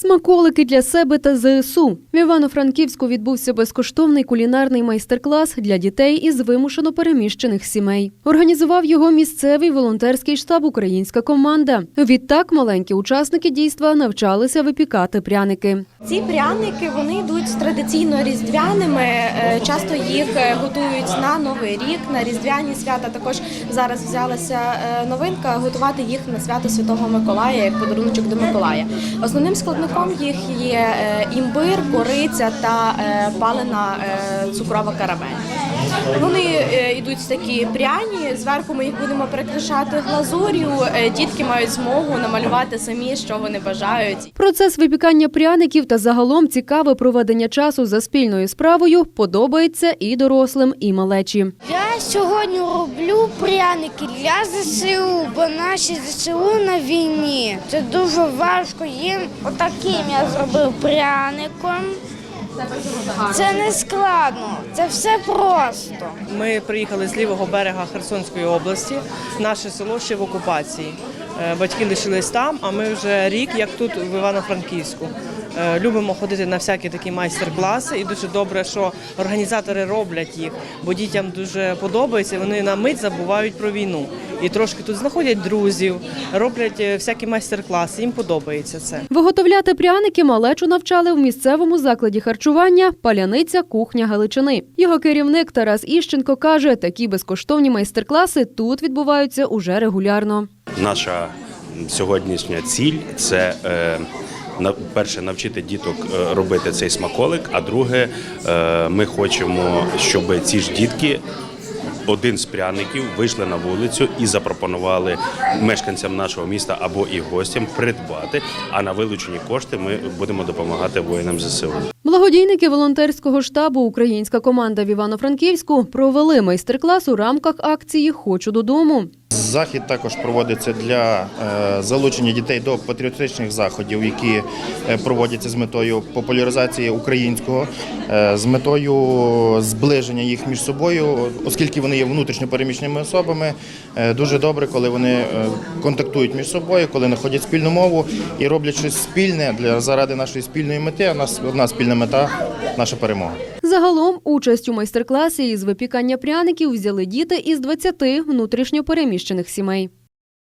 Смаколики для себе та ЗСУ. В Івано-Франківську відбувся безкоштовний кулінарний майстер-клас для дітей із вимушено переміщених сімей. Організував його місцевий волонтерський штаб Українська команда. Відтак маленькі учасники дійства навчалися випікати пряники. Ці пряники вони йдуть традиційно різдвяними. Е, Часто їх е, готують на новий рік, на різдвяні свята. Також зараз взялася е, новинка готувати їх на свято Святого Миколая як подаруночок до Миколая. Основним складником їх є е, імбир, кориця та е, палена е, цукрова карамель. Вони е, йдуть такі пряні. Зверху ми їх будемо прикрашати глазур'ю. Е, Дітки мають змогу намалювати самі, що вони бажають. Процес випікання пряників та загалом цікаве проведення часу за спільною справою подобається і дорослим, і малечі. Я сьогодні роблю пряники для ЗСУ, бо наші ЗСУ на війні. Це дуже важко їм. Отаким я зробив пряником. Це не складно, це все просто. Ми приїхали з лівого берега Херсонської області. Наше село ще в окупації. Е, Батьки лишились там, а ми вже рік, як тут в Івано-Франківську. Е, Любимо ходити на всякі такі майстер-класи, і дуже добре, що організатори роблять їх, бо дітям дуже подобається. Вони на мить забувають про війну і трошки тут знаходять друзів, роблять е, всякі майстер-класи. Їм подобається це. Виготовляти пряники малечу навчали в місцевому закладі харчування Паляниця кухня Галичини. Його керівник Тарас Іщенко каже, такі безкоштовні майстер-класи тут відбуваються уже регулярно. Наша сьогоднішня ціль це е, перше навчити діток е, робити цей смаколик. А друге, е, ми хочемо, щоб ці ж дітки. Один з пряників вийшли на вулицю і запропонували мешканцям нашого міста або і гостям придбати. А на вилучені кошти ми будемо допомагати воїнам ЗСУ. Благодійники волонтерського штабу Українська команда в Івано-Франківську провели майстер-клас у рамках акції Хочу додому. Захід також проводиться для е, залучення дітей до патріотичних заходів, які е, проводяться з метою популяризації українського, е, з метою зближення їх між собою, оскільки вони є внутрішньо переміщеними особами. Дуже добре, коли вони контактують між собою, коли знаходять спільну мову і роблять щось спільне для заради нашої спільної мети. А нас одна спільна мета наша перемога. Загалом участь у майстер-класі із випікання пряників взяли діти із 20 внутрішньо переміщених сімей.